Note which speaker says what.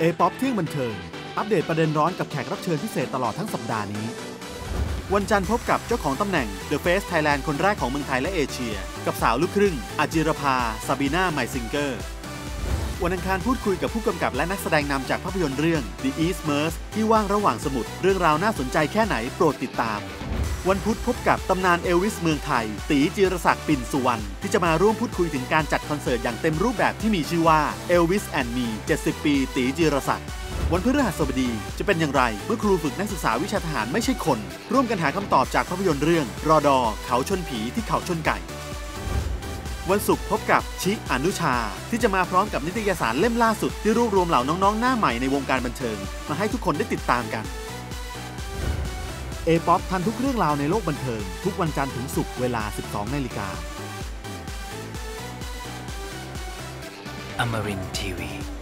Speaker 1: เอป๊อปเที่ยงบันเทิง อัปเดตประเด็นร้อนกับแขกรับเชิญพิเศษตลอดทั้งสัปดาห์นี้ วันจันทร์พบกับเจ้าของตำแหน่ง The Face Thailand คนแรกของเมืองไทยและเอเชีย กับสาวลูกครึ่งอาจิรภาซาบีนาไมซิงเกอร์วันอังคารพูดคุยกับผู้กำกับและนักแสดงนำจากภาพยนตร์เรื่อง The East m e r s ที่ว่างระหว่างสมุทรเรื่องราวน่าสนใจแค่ไหนโปรดติดตาม วันพุธพบกับตำนานเอลวิสเมืองไทย ตีจีรศักดิ์ปิ่นสุวรรณที่จะมาร่วมพูดคุยถึงการจัดคอนเสิร์ตอย่างเต็มรูปแบบที่มีชื่อว่า Elvis and Me 70 ปี ตีจีรศักดิ์วันพฤหัสบดีจะเป็นอย่างไร เมื่อครูฝึกนักศึกษาวิชาทหารไม่ใช่คน ร่วมกันหาคำตอบจากภาพยนตร์เรื่อง รอดอเขาชนผีที่เขาชนไก่ วันศุกร์พบกับชิอนุชา ที่จะมาพร้อมกับนิตยสารเล่มล่าสุดที่รวบรวมเหล่าน้องๆ หน้าใหม่ในวงการบันเทิง มาให้ทุกคนได้ติดตามกัน เอป๊อปทันทุกเรื่องราวในโลกบันเทิง ทุกวันจันทร์ถึงศุกร์เวลา 12 นาฬิกา
Speaker 2: Amarin Tiwi.